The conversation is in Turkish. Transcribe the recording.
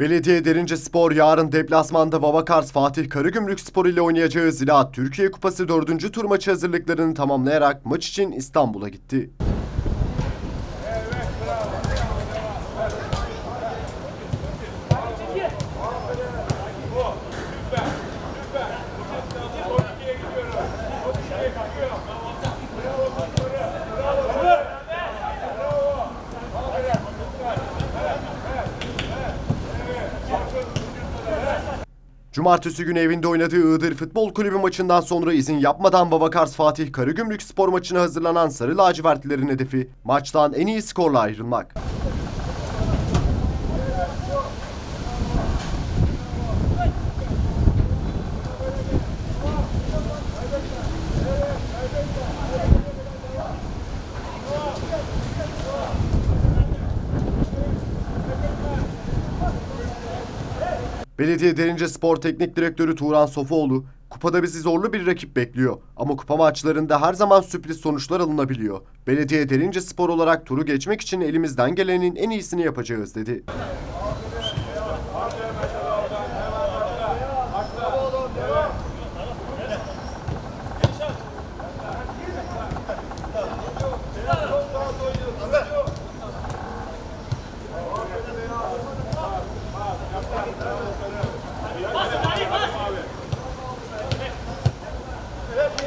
Belediye Derince Spor yarın deplasmanda Vavakars Fatih Karagümrük Spor ile oynayacağı Ziraat Türkiye Kupası 4. tur maçı hazırlıklarını tamamlayarak maç için İstanbul'a gitti. Cumartesi günü evinde oynadığı Iğdır Futbol Kulübü maçından sonra izin yapmadan Babakars Fatih Karagümrük spor maçına hazırlanan Sarı Lacivertlilerin hedefi maçtan en iyi skorla ayrılmak. Belediye Derince Spor Teknik Direktörü Turan Sofuoğlu, kupada bizi zorlu bir rakip bekliyor ama kupa maçlarında her zaman sürpriz sonuçlar alınabiliyor. Belediye Derince Spor olarak turu geçmek için elimizden gelenin en iyisini yapacağız dedi.